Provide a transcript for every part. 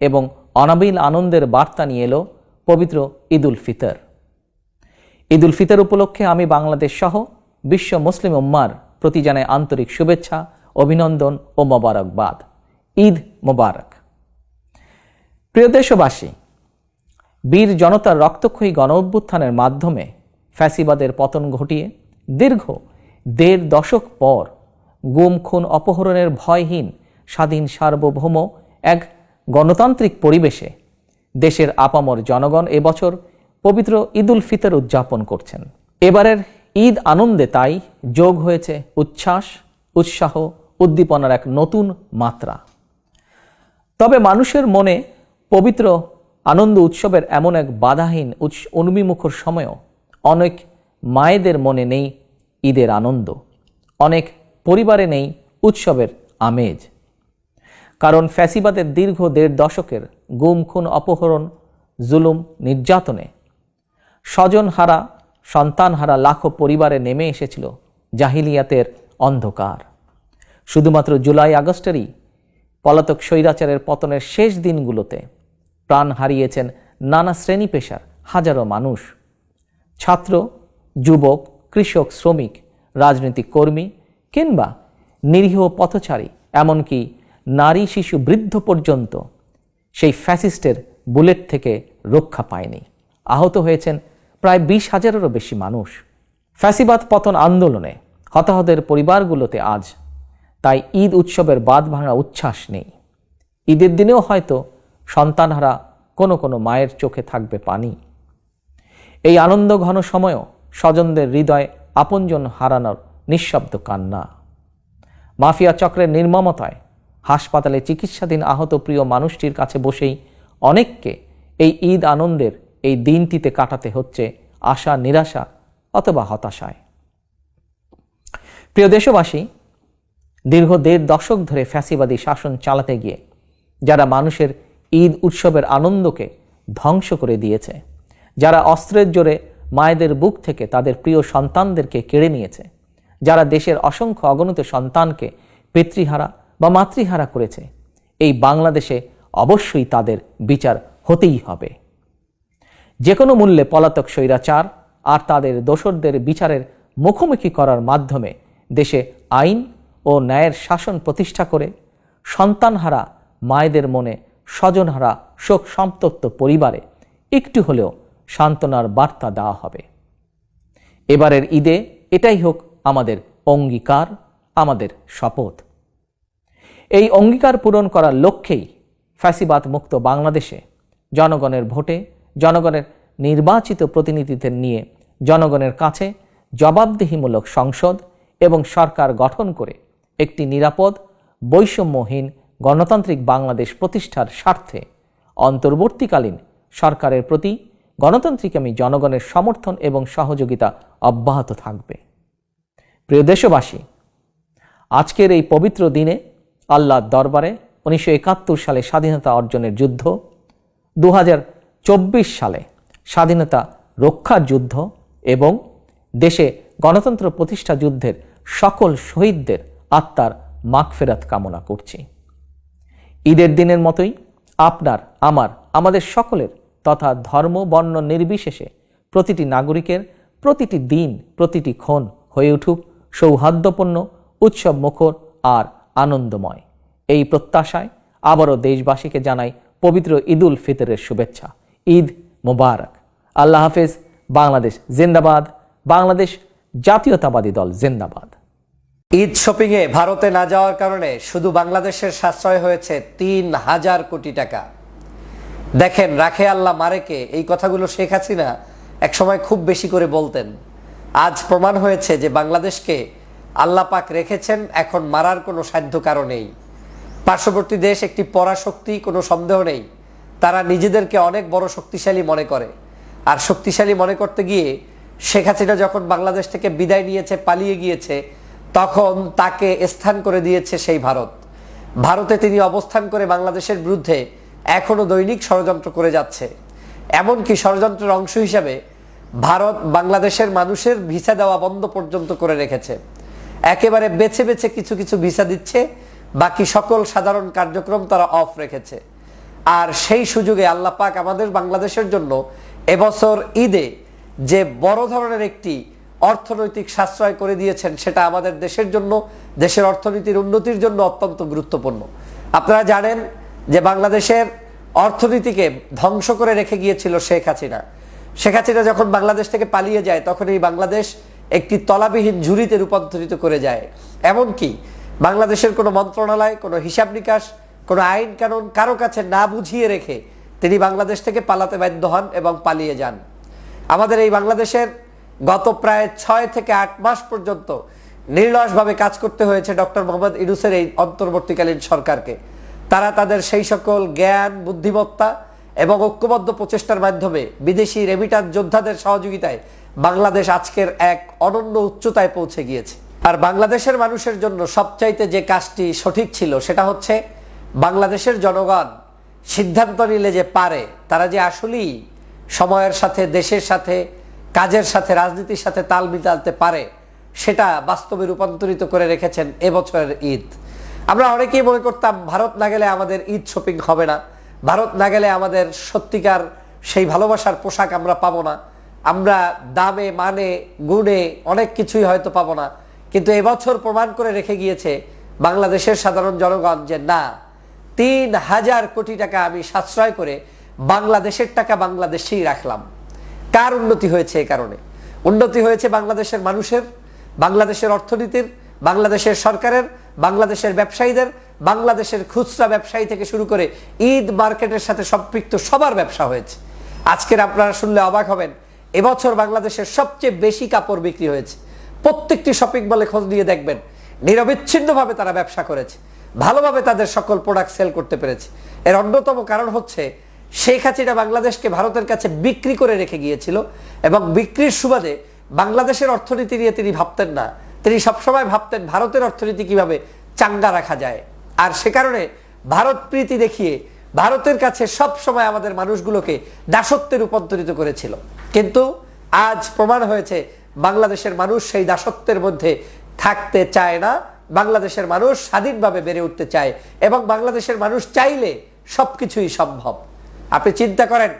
এবং অনাবিল আনন্দের বার্তা নিয়ে এলো পবিত্র ঈদুল ফিতর। ঈদুল ফিতর উপলক্ষে আমি বাংলাদেশ সহ বিশ্ব মুসলিম উম্মার প্রতি জানাই আন্তরিক শুভেচ্ছা, অভিনন্দন ও মোবারকবাদ। ঈদ মোবারক। প্রিয় দেশবাসী, বীর জনতার রক্তক্ষয়ী গণ অভ্যুত্থানের মাধ্যমে ফ্যাসিবাদের পতন ঘটিয়ে দীর্ঘ দেড় দশক পর গুম, খুন, অপহরণের ভয়হীন স্বাধীন সার্বভৌম এক গণতান্ত্রিক পরিবেশে দেশের আপামর জনগণ এবছর পবিত্র ঈদুল ফিতর উদযাপন করছেন। এবারের ঈদ আনন্দে তাই যোগ হয়েছে উচ্ছ্বাস, উৎসাহ, উদ্দীপনার এক নতুন মাত্রা। তবে মানুষের মনে পবিত্র আনন্দ উৎসবের এমন এক বাধাহীন উৎস উন্মিমুখর সময়ও অনেক মায়েদের মনে নেই ঈদের আনন্দ। অনেক পরিবারে নেই উৎসবের আমেজ। কারণ ফ্যাসিবাদের দীর্ঘ দেড় দশকের গুম, খুন, অপহরণ, জুলুম, নির্যাতনে স্বজনহারা সন্তানহারা লাখো পরিবারে নেমে এসেছিল জাহিলিয়াতের অন্ধকার। শুধুমাত্র জুলাই আগস্টেরই পলাতক স্বৈরাচারের পতনের শেষ দিনগুলোতে প্রাণ হারিয়েছেন নানা শ্রেণি পেশার হাজারো মানুষ। ছাত্র, যুবক, কৃষক, শ্রমিক, রাজনৈতিক কর্মী কিংবা নিরীহ পথচারী, এমনকি নারী শিশু বৃদ্ধ পর্যন্ত সেই ফ্যাসিস্টের বুলেট থেকে রক্ষা পায়নি। আহত হয়েছেন প্রায় বিশ হাজারেরও বেশি মানুষ। ফ্যাসিবাদ পতন আন্দোলনে হতাহতের পরিবারগুলোতে আজ তাই ঈদ উৎসবের বাদ ভাঙা উচ্ছ্বাস নেই। ঈদের দিনেও হয়তো সন্তানহারা কোনো কোনো মায়ের চোখে থাকবে পানি। এই আনন্দ ঘন সময়ও স্বজনদের হৃদয় আপনজন হারানোর নিঃশব্দ কান্না। মাফিয়া চক্রের নির্মমতায় হাসপাতালে চিকিৎসাধীন আহত প্রিয় মানুষটির কাছে বসেই অনেককে এই ঈদ আনন্দের এই দিনটিতে কাটাতে হচ্ছে আশা, নিরাশা অথবা হতাশায়। প্রিয় দেশবাসী, দীর্ঘ দেড় দশক ধরে ফ্যাসিবাদী শাসন চালাতে গিয়ে যারা মানুষের ঈদ উৎসবের আনন্দকে ধ্বংস করে দিয়েছে, যারা অস্ত্রের জোরে মায়েদের বুক থেকে তাদের প্রিয় সন্তানদেরকে কেড়ে নিয়েছে, যারা দেশের অসংখ্য অগণিত সন্তানকে পিতৃহারা বা মাতৃহারা করেছে। এই বাংলাদেশে অবশ্যই তাদের বিচার হতেই হবে। যে কোনো মূল্যে পলাতক স্বৈরাচার আর তাদের দোসরদের বিচারের মুখোমুখি করার মাধ্যমে দেশে আইন ও ন্যায়ের শাসন প্রতিষ্ঠা করে সন্তানহারা, মায়েদের মনে স্বজনহারা শোক সম্তপ্ত পরিবারে একটু হলেও সান্ত্বনার বার্তা দেওয়া হবে। এবারের ঈদে এটাই হোক আমাদের অঙ্গীকার, আমাদের শপথ। এই অঙ্গীকার পূরণ করার লক্ষ্যেই ফ্যাসিবাদ মুক্ত বাংলাদেশে জনগণের ভোটে, জনগণের নির্বাচিত প্রতিনিধিদের নিয়ে জনগণের কাছে জবাবদিহিমূলক সংসদ এবং সরকার গঠন করে একটি নিরাপদ, বৈষম্যহীন, গণতান্ত্রিক বাংলাদেশ প্রতিষ্ঠার স্বার্থে অন্তর্বর্তীকালীন সরকারের প্রতি গণতান্ত্রিকামী জনগণের সমর্থন এবং সহযোগিতা অব্যাহত থাকবে। প্রিয় দেশবাসী, আজকের এই পবিত্র দিনে আল্লাহর দরবারে উনিশশো একাত্তর সালে স্বাধীনতা অর্জনের যুদ্ধ দু হাজার চব্বিশ সালে স্বাধীনতা রক্ষার যুদ্ধ এবং দেশে গণতন্ত্র প্রতিষ্ঠা যুদ্ধের সকল শহীদদের আত্মার মাগফেরাত কামনা করছি। ঈদের দিনের মতোই আপনার, আমার, আমাদের সকলের তথা ধর্ম, বর্ণ নির্বিশেষে প্রতিটি নাগরিকের প্রতিটি দিন, প্রতিটি ক্ষণ হয়ে উঠুক সৌহার্দ্যপূর্ণ উৎসব মুখর আর আনন্দময়। এই প্রত্যাশায় আবারও দেশবাসীকে জানাই পবিত্র ঈদুল ফিতরের শুভেচ্ছা। ঈদ মোবারক। আল্লাহ হাফেজ, বাংলাদেশ জিন্দাবাদ, বাংলাদেশ জাতীয়তাবাদী দল জিন্দাবাদ। ঈদ শপিংয়ে ভারতে না যাওয়ার কারণে শুধু বাংলাদেশের সাশ্রয় হয়েছে তিন হাজার কোটি টাকা। দেখেন, রাখে আল্লাহ মারেকে, এই কথাগুলো শেখ হাসিনা একসময় খুব বেশি করে বলতেন। আজ প্রমাণ হয়েছে যে বাংলাদেশকে আল্লাহ পাক রেখেছেন, এখন মারার কোনো সাধ্য কারণেই পার্শ্ববর্তী দেশ একটি পরাশক্তি, কোনো সন্দেহ নেই। তারা নিজেদেরকে অনেক বড় শক্তিশালী মনে করে। আর শক্তিশালী মনে করতে গিয়ে শেখ হাসিনা যখন বাংলাদেশ থেকে বিদায় নিয়েছে, পালিয়ে গিয়েছে, তখন তাকে স্থান করে দিয়েছে সেই ভারত। ভারতে তিনি অবস্থান করে বাংলাদেশের বিরুদ্ধে এখনও দৈনিক ষড়যন্ত্র করে যাচ্ছে। এমনকি ষড়যন্ত্রের অংশ হিসাবে ভারত বাংলাদেশের মানুষের ভিসা দেওয়া বন্ধ পর্যন্ত করে রেখেছে। একেবারে বেছে বেছে কিছু কিছু ভিসা দিচ্ছে, বাকি সকল সাধারণ কার্যক্রম তারা অফ রেখেছে। আর সেই সুযোগে আল্লাহ পাক আমাদের বাংলাদেশের জন্য এবছর ঈদে যে বড় ধরনের একটি অর্থনৈতিক সাশ্রয় করে দিয়েছেন, সেটা আমাদের দেশের জন্য, দেশের অর্থনীতির উন্নতির জন্য অত্যন্ত গুরুত্বপূর্ণ। আপনারা জানেন যে বাংলাদেশের অর্থনীতিকে ধ্বংস করে রেখে গিয়েছিল শেখ হাসিনা। শেখ হাসিনা যখন বাংলাদেশ থেকে পালিয়ে যায়, তখন এই বাংলাদেশ একটি তলাবিহীন ঝুড়িতে রূপান্তরিত করে যায়। এমনকি বাংলাদেশের কোনো মন্ত্রণালয়, কোনো হিসাব নিকাশ, কোনো আইন কানুন কারও কাছে না বুঝিয়ে রেখে তিনি বাংলাদেশ থেকে পালাতে বাধ্য হন এবং পালিয়ে যান। আমাদের এই বাংলাদেশের গত প্রায় ছয় থেকে আট মাস পর্যন্ত নির্লসভাবে কাজ করতে হয়েছে ডক্টর মোহাম্মদ ইনুসের এই অন্তর্বর্তীকালীন সরকারকে। তারা তাদের সেই সকল জ্ঞান, বুদ্ধিমত্তা এবং ঐক্যবদ্ধ প্রচেষ্টার মাধ্যমে বিদেশি রেমিটার যোদ্ধাদের সহযোগিতায় বাংলাদেশ আজকের এক অনন্য উচ্চতায় পৌঁছে গিয়েছে। আর বাংলাদেশের মানুষের জন্য সবচাইতে যে কাজটি সঠিক ছিল সেটা হচ্ছে বাংলাদেশের জনগণ সিদ্ধান্ত নিলে যে পারে, তারা যে আসলেই সময়ের সাথে, দেশের সাথে, কাজের সাথে, রাজনীতির সাথে তাল মিলাতে পারে, সেটা বাস্তবে রূপান্তরিত করে রেখেছেন এবছরের ঈদ। আমরা অনেকেই মনে করতাম, ভারত না গেলে আমাদের ঈদ শপিং হবে না। ভারত না গেলে আমাদের সত্যিকার সেই ভালোবাসার পোশাক আমরা পাবো না। আমরা দামে মানে গুণে অনেক কিছুই হয়তো পাবো না। কিন্তু এবছর প্রমাণ করে রেখে গিয়েছে বাংলাদেশের সাধারণ জনগণ যে না, তিন হাজার কোটি টাকা আমি সাশ্রয় করে বাংলাদেশের টাকা বাংলাদেশেই রাখলাম। কার উন্নতি হয়েছে এ কারণে? উন্নতি হয়েছে বাংলাদেশের মানুষের, বাংলাদেশের অর্থনীতির, বাংলাদেশের সরকারের বাংলাদেশের ব্যবসায়ীদের, বাংলাদেশের খুচরা ব্যবসায়ী থেকে শুরু করে ঈদ মার্কেটের সাথে সম্পৃক্ত সবার ব্যবসা হয়েছে। আজকের আপনারা শুনলে অবাক হবেন, এবছর বাংলাদেশের সবচেয়ে বেশি কাপড় বিক্রি হয়েছে। প্রত্যেকটি শপিং মলে খোঁজ নিয়ে দেখবেন, নিরবিচ্ছিন্নভাবে তারা ব্যবসা করেছে, ভালোভাবে তাদের সকল প্রোডাক্ট সেল করতে পেরেছে। এর অন্যতম কারণ হচ্ছে, শেখ হাসিনা বাংলাদেশকে ভারতের কাছে বিক্রি করে রেখে গিয়েছিল এবং বিক্রির সুবাদে বাংলাদেশের অর্থনীতি নিয়ে তিনি ভাবতেন না। তিনি সবসময় ভাবতেন ভারতের অর্থনীতি কীভাবে চাঙ্গা রাখা যায়। আর সে কারণে ভারত প্রীতি দেখিয়ে ভারতের কাছে সব সময় আমাদের মানুষগুলোকে দাসত্বে রূপান্তরিত করেছিল। কিন্তু আজ প্রমাণ হয়েছে, বাংলাদেশের মানুষ সেই দাসত্বের মধ্যে থাকতে চায় না। বাংলাদেশের মানুষ স্বাধীনভাবে বেড়ে উঠতে চায় এবং বাংলাদেশের মানুষ চাইলে সবকিছুই সম্ভব। আপনি চিন্তা করেন,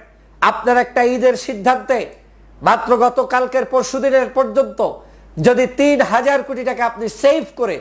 আপনার একটা ঈদের সিদ্ধান্তে মাত্র গত কালকের পরশু দিনের পর্যন্ত যদি তিন হাজার কোটি টাকা আপনি সেভ করে